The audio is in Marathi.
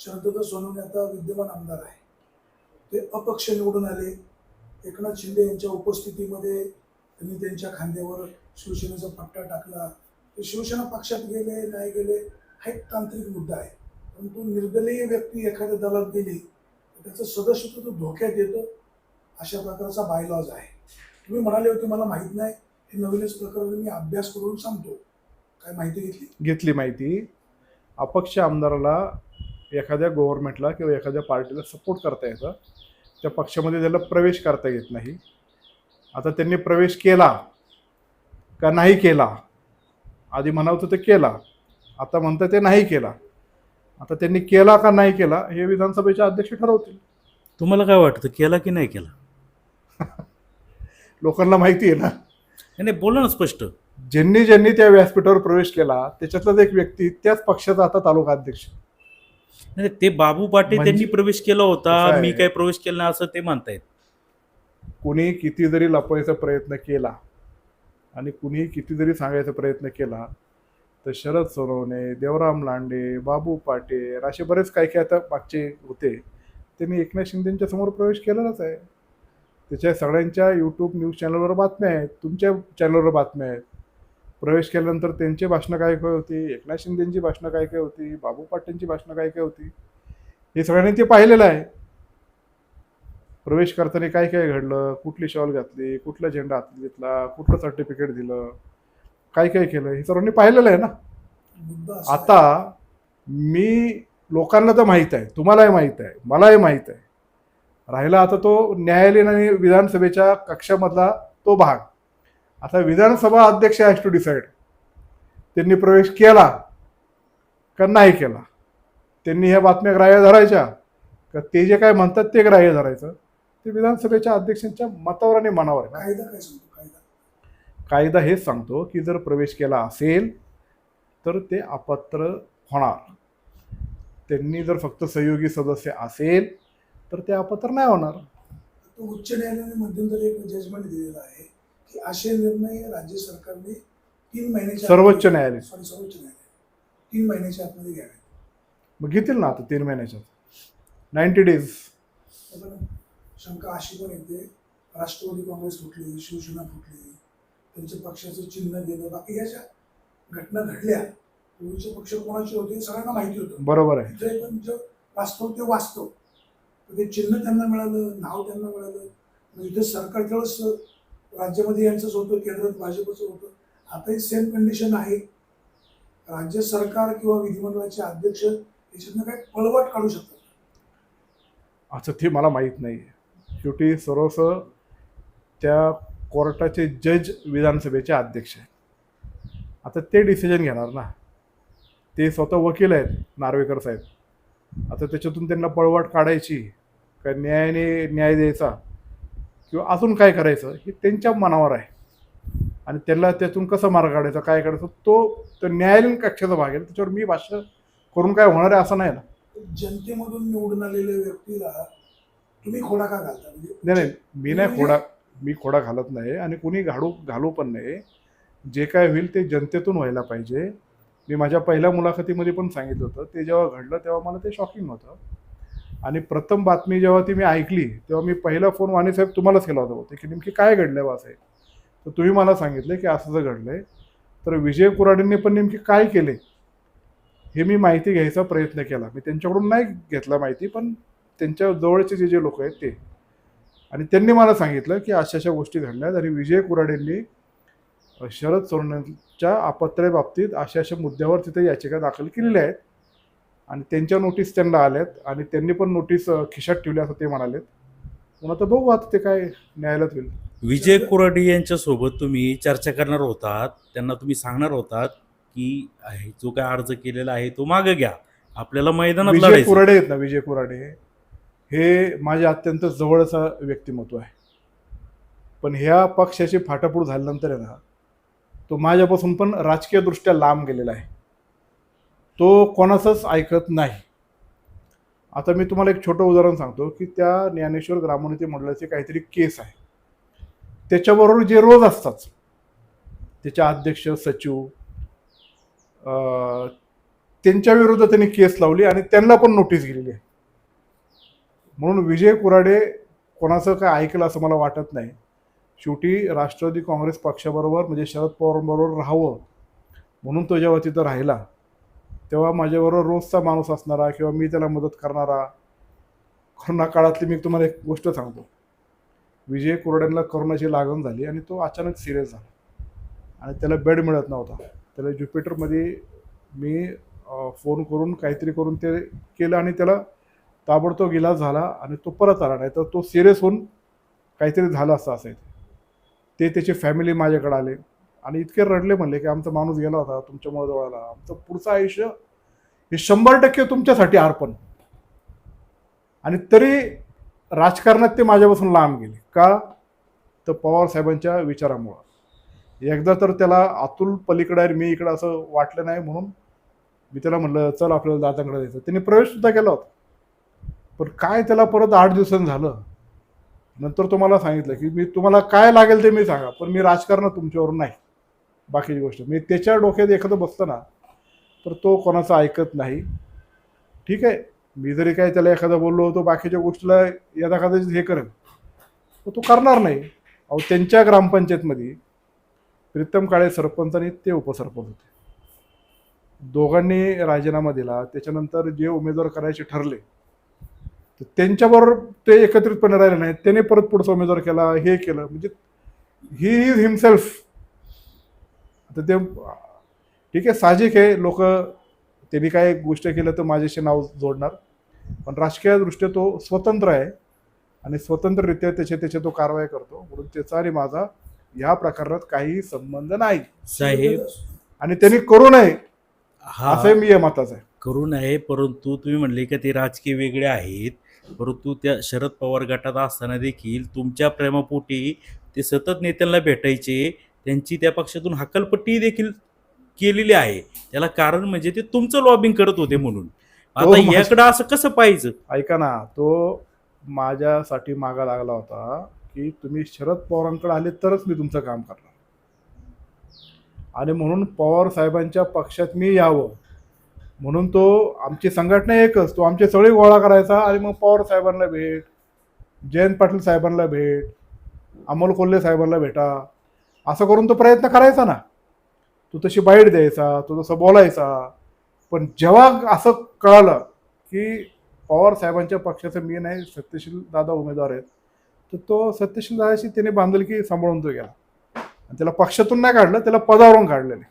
शांतता सोनवणे आता विद्यमान आमदार आहे. ते अपक्ष निवडून आले. एकनाथ शिंदे यांच्या उपस्थितीमध्ये त्यांनी त्यांच्या खांद्यावर शिवसेनेचा पट्टा टाकला. ते शिवसेना पक्षात गेले नाही गेले हा एक तांत्रिक मुद्दा आहे. परंतु निर्दलीय व्यक्ती एखाद्या दलात गेली तर त्याचं सदस्यत्व तो धोक्यात येतं अशा प्रकारचा बायलॉज आहे. तुम्ही म्हणाले होते मला माहीत नाही. हे नवीनच प्रकरण मी अभ्यास करून सांगतो. काय माहिती घेतली? घेतली माहिती. अपक्ष आमदाराला एखाद्या गव्हर्नमेंटला किंवा एखाद्या पार्टीला सपोर्ट करता येतं त्या पक्षामध्ये त्याला प्रवेश करता येत नाही. आता त्यांनी प्रवेश केला का नाही केला? आधी म्हणावतं ते केला. आता म्हणतं ते नाही केला. आता त्यांनी केला का नाही केला हे विधानसभेचे अध्यक्ष ठरवतील. तुम्हाला काय वाटतं केला की नाही केला? लोकांना माहिती आहे ना. नाही, नाही बोला ना स्पष्ट. ज्यांनी ज्यांनी त्या व्यासपीठावर प्रवेश केला त्याच्यातलाच एक व्यक्ती त्याच पक्षाचा आता तालुका अध्यक्ष. नाही ते बाबू पाटे म्हणजे- त्यांनी प्रवेश केला कसं होता आहे? मी काय प्रवेश केला नाही असं ते म्हणतायत. कुणी किती जरी लपवायचा प्रयत्न केला आणि कुणी किती जरी सांगायचा प्रयत्न केला तर शरद सोनवणे देवराम लांडे बाबू पाटील असे बरेच काही काही आता मागचे होते. त्यांनी एकनाथ शिंदेच्या समोर प्रवेश केलेलाच आहे. त्याच्या सगळ्यांच्या यूट्यूब न्यूज चॅनलवर बातम्या आहेत तुमच्या चॅनलवर बातम्या आहेत. प्रवेश केल्यानंतर त्यांची भाषणं काय काय होती? एकनाथ शिंदेची भाषणं काय काय होती? बाबू पाटेंची भाषणं काय काय होती? हे सगळ्यांनी ते पाहिलेलं आहे. प्रवेश करताना काय काय घडलं? कुठली शॉल घातली? कुठला झेंडा हातात घेतला? कुठलं सर्टिफिकेट दिलं? काय काय केलं? हे सर्वांनी पाहिलेलं आहे ना? आता मी लोकांना तर माहीत आहे. तुम्हालाही माहीत आहे. मलाही माहीत आहे. राहिला आता तो न्यायालयीन आणि विधानसभेच्या कक्षामधला तो भाग. आता विधानसभा अध्यक्ष हॅज टू डिसाईड त्यांनी प्रवेश केला का नाही केला? त्यांनी ह्या बातम्या ग्राह्य धरायच्या का ते जे काय म्हणतात ते ग्राह्य धरायचं? ते विधानसभेच्या अध्यक्षांच्या मतावर आणि मनावर. कायदा काय सांगतो? कायदा. कायदा हेच सांगतो की जर प्रवेश केला असेल तर ते अपात्र होणार. त्यांनी जर फक्त सहयोगी सदस्य असेल तर ते अपात्र नाही होणार. तो उच्च न्यायालयाने मध्यंतरी एक जजमेंट दिलेला आहे. की असे निर्णय राज्य सरकारने तीन महिन्याच्या सर्वोच्च न्यायालय. सॉरी सर्वोच्च न्यायालय. तीन महिन्याच्या आतमध्ये घ्यावे. मग घेतील ना आता तीन महिन्याच्यात नाईन्टी डेज. शंका अशी पण येते राष्ट्रवादी काँग्रेस फुटली शिवसेना फुटली त्यांच्या पक्षाचं चिन्ह गेलं बाकी ह्या ज्या घटना घडल्या पूर्वीचे पक्ष कोणाचे होते सगळ्यांना माहिती होतं. बरोबर आहे. जे पण जे वास्तव ते वास्तव तर ते चिन्ह त्यांना मिळालं नाव त्यांना मिळालं. इथं सरकार त्यावेळेस राज्यामध्ये यांचंच होतं केंद्रात भाजपचं होतं आताही सेम कंडिशन आहे. राज्य सरकार किंवा विधिमंडळाचे अध्यक्ष याच्यातनं काय पळवाट काढू शकतात असं ते मला माहीत नाही. शेवटी सर्वस त्या कोर्टाचे जज विधानसभेचे अध्यक्ष आहेत. आता ते डिसिजन घेणार ना. ते स्वतः वकील आहेत नार्वेकर साहेब. आता त्याच्यातून त्यांना पळवाट काढायची का न्यायाने न्याय द्यायचा. किंवा अजून काय करायचं हे त्यांच्या मनावर आहे. आणि त्यांना त्यातून कसं मार्ग काढायचा काय काढायचं तो तो न्यायालयीन कक्षाचा भाग आहे. त्याच्यावर मी भाष्य करून काय होणार आहे असं नाही ना. जनतेमधून निवडून आलेल्या व्यक्तीला तुम्ही खोडा का घालता? म्हणजे नाही नाही मी नाही खोडा मी खोडा घालत नाही आणि कुणी घालू घालू पण नाही. जे काय होईल ते जनतेतून व्हायला पाहिजे. मी माझ्या पहिल्या मुलाखतीमध्ये पण सांगितलं होतं ते जेव्हा घडलं तेव्हा मला ते शॉकिंग होतं. आणि प्रथम बातमी जेव्हा ती मी ऐकली तेव्हा मी पहिला फोन वाणीसाहेब तुम्हालाच केला होता होते की नेमकी काय घडलं बा साहेब? तर तुम्ही मला सांगितलं की असं जर घडलं आहे तर विजय कुराडेंनी पण नेमकी काय केले? हे मी माहिती घ्यायचा प्रयत्न केला. मी त्यांच्याकडून नाही घेतला माहिती पण त्यांच्या जवळचे जे जे लोक आहेत ते. आणि त्यांनी मला सांगितलं की अशा अशा गोष्टी घडल्यात आणि विजय कुराडेंनी शरद सोनवणेच्या आपत्रेबाबतीत अशा अशा मुद्द्यावर तिथे याचिका दाखल केलेल्या आहेत. आणि त्यांच्या नोटीस त्यांना आल्यात आणि त्यांनी पण नोटीस खिशात ठेवली असं ते म्हणालेत. म्हणून आता बघू आता ते काय न्यायालयात होईल. विजय कुराडे यांच्या सोबत तुम्ही चर्चा करणार होतात. त्यांना तुम्ही सांगणार होतात की आहे, जो काय अर्ज केलेला आहे तो मागे घ्या. आपल्याला मैदानात विजय कुराडे आहेत ना विजय कुराडे? हे माझे अत्यंत जवळचा व्यक्तिमत्व आहे. पण ह्या पक्षाची फाटाफूट झाल्यानंतर आहे ना तो माझ्यापासून पण राजकीयदृष्ट्या लांब गेलेला आहे. तो कोणाचंच ऐकत नाही. आता मी तुम्हाला एक छोटं उदाहरण सांगतो की त्या ज्ञानेश्वर ग्रामोन्नती मंडळाचे काहीतरी केस आहे. त्याच्याबरोबर जे रोज असतात त्याचे अध्यक्ष सचिव त्यांच्या विरुद्ध त्यांनी केस लावली आणि त्यांना पण नोटीस गेलेली आहे. म्हणून विजय कुराडे कोणाचं काय ऐकलं असं मला वाटत नाही. शेवटी राष्ट्रवादी काँग्रेस पक्षाबरोबर म्हणजे शरद पवारांबरोबर राहावं म्हणून तो जेव्हा तिथं राहिला तेव्हा माझ्याबरोबर रोजचा माणूस असणारा किंवा मी त्याला मदत करणारा कोरोना काळातली मी तुम्हाला एक गोष्ट सांगतो. विजय कुरड्यांना करोनाची लागण झाली आणि तो अचानक सिरियस झाला. आणि त्याला बेड मिळत नव्हता. त्याला ज्युपिटरमध्ये मी फोन करून काहीतरी करून ते केलं आणि त्याला ताबडतोब इलाज झाला आणि तो परत आला. नाही तर तो सिरियस होऊन काहीतरी झालं असं असायचं. ते त्याची फॅमिली माझ्याकडे आले. आणि इतके रडले म्हणले की आमचा माणूस गेला होता तुमच्यामुळे जवळला. आमचं पुढचं आयुष्य हे शंभर टक्के तुमच्यासाठी अर्पण. आणि तरी राजकारणात ते माझ्यापासून लांब गेले. का? तर पवार साहेबांच्या विचारामुळं. एकदा तर त्याला अतुल पलीकडे मी इकडं असं वाटलं नाही म्हणून मी त्याला म्हणलं चल आपल्याला दादांकडे जायचं. त्यांनी प्रवेशसुद्धा केला होता. पण काय त्याला परत आठ दिवसांनी झालं? नंतर तुम्हाला सांगितलं की मी तुम्हाला काय लागेल ते मी सांगा पण मी राजकारण तुमच्यावर नाही. बाकीची गोष्ट. मी त्याच्या डोक्यात एखादं बसतं ना तर तो कोणाचं ऐकत नाही. ठीक आहे मी जरी काय त्याला एखादं बोललो होतो बाकीच्या गोष्टीला यदा कदाचित हे करेल तर तो करणार नाही. अहो त्यांच्या ग्रामपंचायतमध्ये प्रीतम काळे सरपंच आणि ते उपसरपंच होते. दोघांनी राजीनामा दिला त्याच्यानंतर जे उमेदवार करायचे ठरले तर त्यांच्याबरोबर ते एकत्रितपणे राहिले नाही त्याने परत पुढचा उमेदवार केला हे केलं. म्हणजे ही इज हिमसेल्फ आता ते ठीक आहे साहजिक आहे. लोक त्यांनी काय गोष्ट केलं तर माझ्याशी नाव जोडणार. पण राजकीय दृष्ट्या तो स्वतंत्र आहे. आणि स्वतंत्ररित्या त्याचे त्याचे तो कारवाई करतो. म्हणून त्याचा आणि माझा या प्रकरणात काही संबंध नाही. साहेब आणि त्यांनी करू नये. हा. असं मी या मताचं आहे. करून आहे परंतु तुम्ही म्हणले की ते राजकीय वेगळे आहेत. परंतु त्या शरद पवार गटात असताना देखील तुमच्या प्रेमापोटी ते सतत नेत्यांना भेटायचे. त्यांची त्या पक्षातून हकलपट्टी देखील केलेली आहे. त्याला कारण म्हणजे ते तुमचं लॉबिंग करत होते म्हणून. आता याकडं असं कसं पाहिजे ऐका ना तो माझ्यासाठी मागा लागला होता की तुम्ही शरद पवारांकडे आले तरच मी तुमचं काम करणार. आणि म्हणून पवार साहेबांच्या पक्षात मी यावं. म्हणून तो आमची संघटना एकच तो आमचे सगळे गोळा करायचा आणि मग पवार साहेबांना भेट जयंत पाटील साहेबांना भेट अमोल कोल्हे साहेबांना भेटा. असं करून तो प्रयत्न करायचा ना. तू तशी बाईट द्यायचा तो तसं बोलायचा. पण जेव्हा असं कळालं की पवार साहेबांच्या पक्षाचं मी नाही सत्यशील दादा उमेदवार आहेत तर तो सत्यशील दादाशी त्याने बांधलकी सांभाळून तो गेला. आणि त्याला पक्षातून नाही काढलं त्याला पदावरून काढलेले